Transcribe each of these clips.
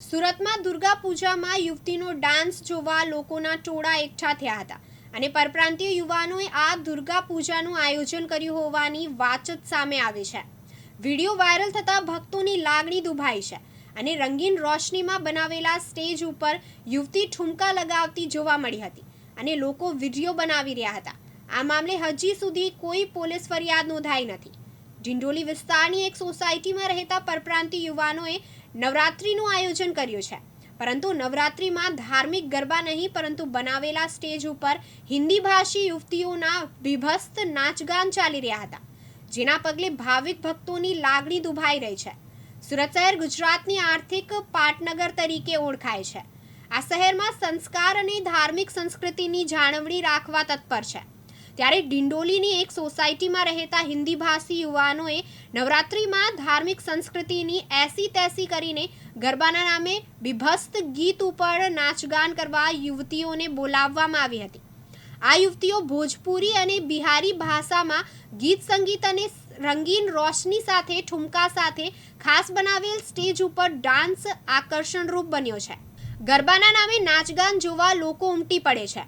સુરતમાં દુર્ગા પૂજામાં યુવતીનો ડાન્સ જોવા લોકોના ટોળા એકઠા થયા હતા. અને પરપ્રાંતીય યુવાનોએ આ દુર્ગા પૂજાનું આયોજન કર્યું હોવાની વાત જ સામે આવી છે. વીડિયો વાયરલ થતાં ભક્તોની લાગણી દુભાઈ છે અને રંગીન રોશનીમાં બનાવેલા સ્ટેજ ઉપર યુવતી ઠુમકા લગાવતી જોવા મળી હતી અને લોકો વીડિયો બનાવી રહ્યા હતા. આ મામલે હજી સુધી કોઈ પોલીસ ફરિયાદ નોંધાઈ નથી. ડિંડોલી વિસ્તારની એક સોસાયટીમાં રહેતા પરપ્રાંતીય યુવાનોએ નવરાત્રિનું આયોજન કર્યું છે. પરંતુ નવરાત્રિમાં ધાર્મિક ગરબા નહીં, પરંતુ બનાવેલા સ્ટેજ ઉપર હિન્દી ભાષી યુવતીઓના વિભસ્ત નાચગાન ચાલી રહ્યા હતા, જેના પગલે ભાવિક ભક્તોની લાગણી દુભાઈ રહી છે. સુરત શહેર ગુજરાતની આર્થિક પાટનગર તરીકે ઓળખાય છે. આ શહેરમાં સંસ્કાર અને ધાર્મિક સંસ્કૃતિની જાળવણી રાખવા તત્પર છે. ત્યારે ડિંડોલીની એક સોસાયટીમાં રહેતા હિન્દી ભાષી યુવાનોએ નવરાત્રિમાં ધાર્મિક સંસ્કૃતિની એસી તેસી કરીને ગરબાના નામે વિભસ્ત ગીત ઉપર નાચગાન કરવા યુવતીઓને બોલાવવામાં આવી હતી. આ યુવતીઓ ભોજપુરી અને બિહારી ભાષામાં ગીત સંગીત અને રંગીન રોશની સાથે, ઠુમકા સાથે ખાસ બનાવેલ સ્ટેજ ઉપર ડાન્સ આકર્ષણરૂપ બન્યો છે. ગરબાના નામે નાચગાન જોવા લોકો ઉમટી પડે છે.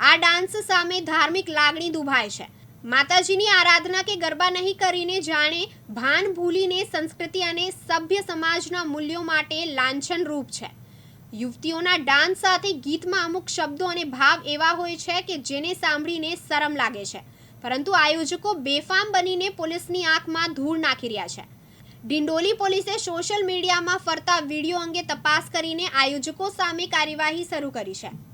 આ ડાન્સ સામે ધાર્મિક લાગણી દુભાય છે. માતાજીની આરાધના કે ગરબા નહીં કરીને જાણે ભાન ભૂલીને સંસ્કૃતિ અને સભ્ય સમાજના મૂલ્યો માટે લાંછન રૂપ છે. યુવતીઓના ડાન્સ સાથે ગીતમાં અમુક શબ્દો અને ભાવ એવા હોય છે કે જેને સાંભળીને શરમ લાગે છે. પરંતુ આયોજકો બેફામ બનીને પોલીસની આંખમાં ધૂળ નાખી રહ્યા છે. ડિંડોલી પોલીસે સોશિયલ મીડિયામાં ફરતા વીડિયો અંગે તપાસ કરીને આયોજકો સામે કાર્યવાહી શરૂ કરી છે.